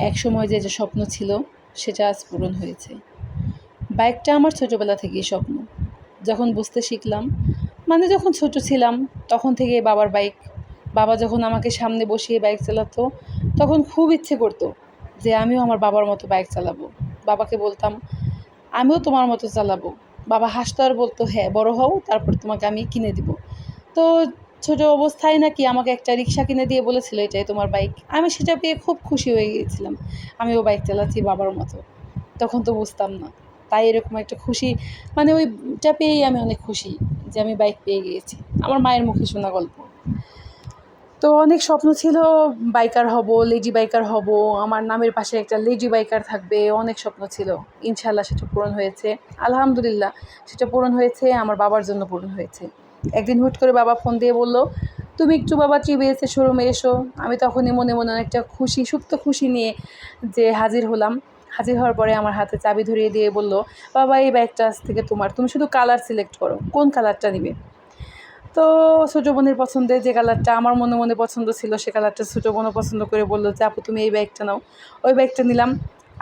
এক সময় যে যে স্বপ্ন ছিল, সেটা আজ পূরণ হয়েছে। বাইকটা আমার ছোটোবেলা থেকেই স্বপ্ন। যখন বুঝতে শিখলাম মানে যখন ছোট ছিলাম, তখন থেকে বাবার বাইক, বাবা যখন আমাকে সামনে বসিয়ে বাইক চালাতো, তখন খুব ইচ্ছে করতো যে আমিও আমার বাবার মতো বাইক চালাবো। বাবাকে বলতাম, আমিও তোমার মতো চালাবো। বাবা হাসতো আর বলতো হ্যাঁ বড় হও, তারপর তোমাকে আমি কিনে দিব। তো ছোট অবস্থায় নাকি আমাকে একটা রিক্সা কিনে দিয়ে বলেছিল, এটাই তোমার বাইক আমি সেটা পেয়ে খুব খুশি হয়ে গিয়েছিলাম। আমি ও বাইক চালাচ্ছি বাবার মতো। তখন তো বুঝতাম না। তাই এরকম একটা খুশি মানে ওইটা পেয়েই আমি অনেক খুশি যে আমি বাইক পেয়ে গিয়েছি। আমার মায়ের মুখে শোনা গল্প। তো অনেক স্বপ্ন ছিল বাইকার হব লেডি বাইকার হব, আমার নামের পাশে একটা লেডি বাইকার থাকবে, অনেক স্বপ্ন ছিল। ইনশাল্লাহ সেটা পূরণ হয়েছে। আলহামদুলিল্লাহ, সেটা পূরণ হয়েছে, আমার বাবার জন্য পূরণ হয়েছে। একদিন হুট করে বাবা ফোন দিয়ে বলল, তুমি একটু বাবা টিভিএসে শোরুমে এসো। আমি তখনই মনে মনে অনেকটা খুশি, সুপ্ত খুশি নিয়ে যে হাজির হলাম। হাজির হওয়ার পরে আমার হাতে চাবি ধরিয়ে দিয়ে বলল, বাবা, এই ব্যাগটা আজ থেকে তোমার। তুমি শুধু কালার সিলেক্ট করো। কোন কালারটা নিবে? তো ছোটো বোনের পছন্দের যে কালারটা আমার মনে মনে পছন্দ ছিল, সে কালারটা ছোটো বোনও পছন্দ করে বলল, যে আপু, তুমি এই ব্যাগটা নাও। ওই ব্যাগটা নিলাম।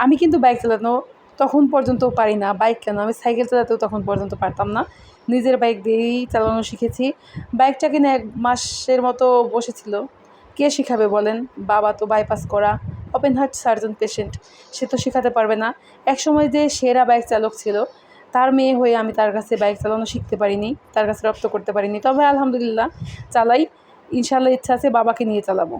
আমি কিন্তু বাইক চালানো তখন পর্যন্ত পারি না। বাইক কেন? আমি সাইকেল চালাতেও তখন পর্যন্ত পারতাম না। নিজের বাইক দিয়েই চালানো শিখেছি। বাইকটা কিনে এক মাসের মতো বসেছিল। কে শিখাবে বলেন? বাবা তো বাইপাস করা। ওপেন হার্ট সার্জন পেশেন্ট সে তো শেখাতে পারবে না। এক সময় যে সেরা বাইক চালক ছিল, তার মেয়ে হয়ে আমি তার কাছে বাইক চালানো শিখতে পারিনি, তার কাছে রপ্ত করতে পারিনি। তবে আলহামদুলিল্লাহ, চালাই। ইনশাল্লাহ ইচ্ছা আছে বাবাকে নিয়ে চালাবো।